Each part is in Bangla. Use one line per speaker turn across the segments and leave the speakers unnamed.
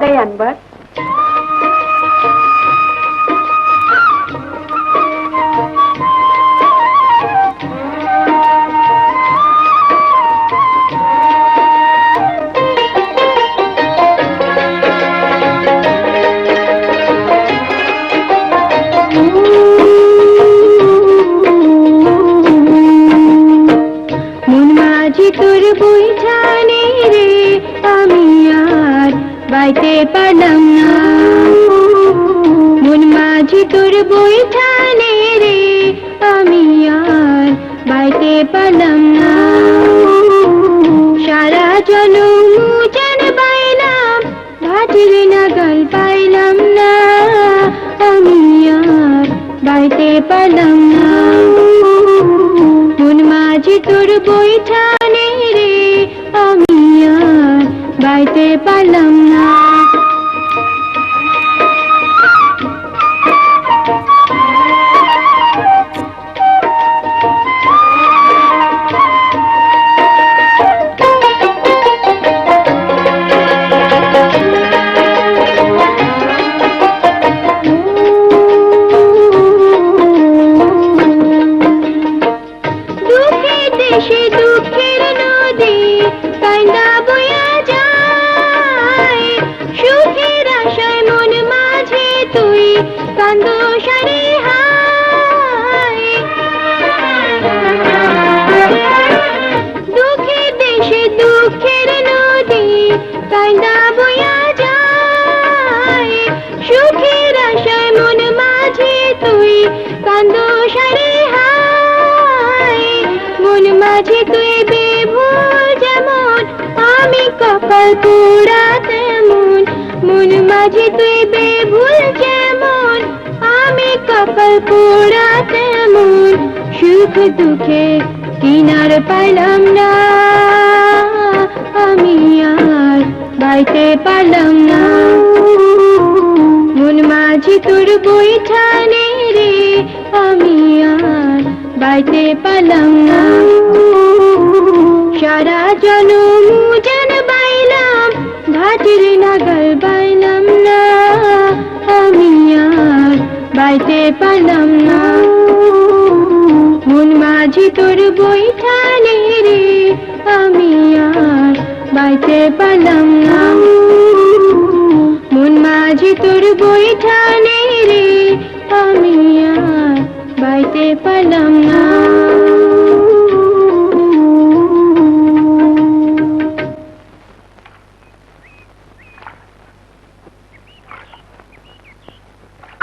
আনবার
তোর বইঠানে বাইতে পারলাম না। মন মাঝি তোর বইঠানে রে, আমি আর বাইতে পারলাম না। সারা জনম যেন বাইলাম ঘাটির নাগাল পাইলাম না। আমি আর পারলাম না। মন মাঝি তোর রে দেশে দুঃখের নদী কান্দা বয়া যায়? সুখের আশায় মন মাঝে তুই কান্দ সারে দুঃখে দেশে দুঃখের নদী কান্দা বয়া যায়? সুখের আশায় মন মাঝে তুই কান্দ মাঝে তুই বেভুল যেমন, আমি কপাল পোড়া তেমন মন মাঝে তুই বেভুল যেমন, আমি কপাল পোড়া তেমন সুখ দুঃখে কিনার পাইলাম না, আমি আর বাইতে পারলাম না। মন মাঝি তোর বইঠানে রে, আমি আর বাইতে পারলাম না। সারা জনম যেন বাইলাম, ঘাটির নাগাল বাইলাম না। আমি আর বাইতে পারলাম না। মন মাঝি তোর বইঠানে রে, আমি আর বাইতে পারলাম না। মন মাঝি তোর বইঠানে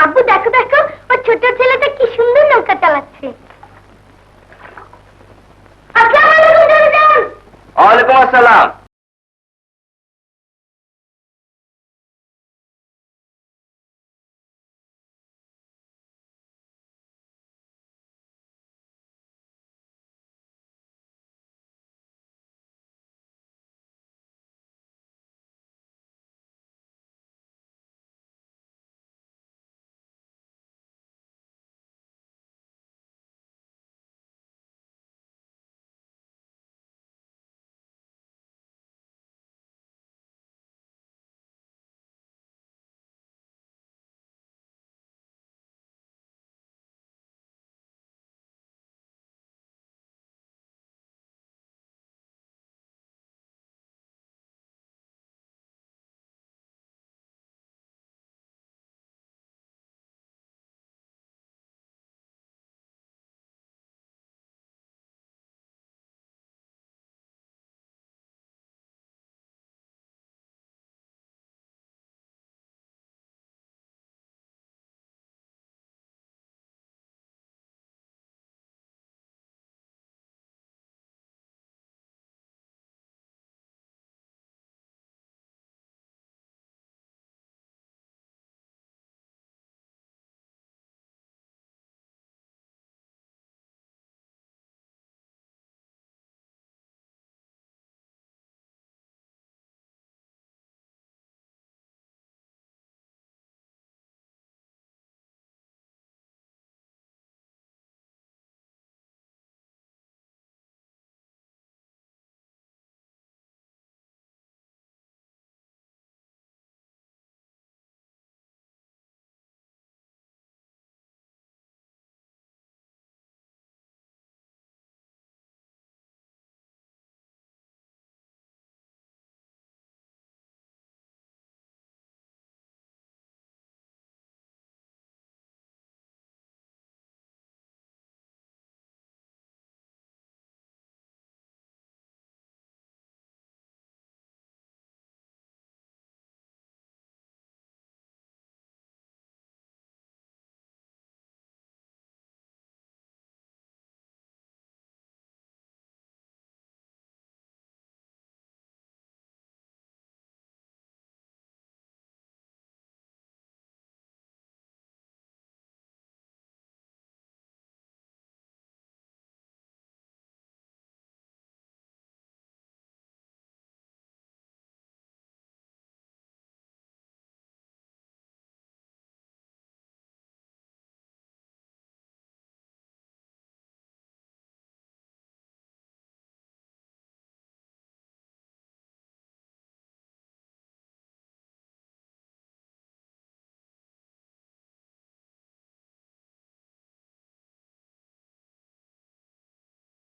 আব্বু দেখো দেখো ওর ছোট ছেলেটা কি সুন্দর নৌকা চালাচ্ছে।
আসসালামু।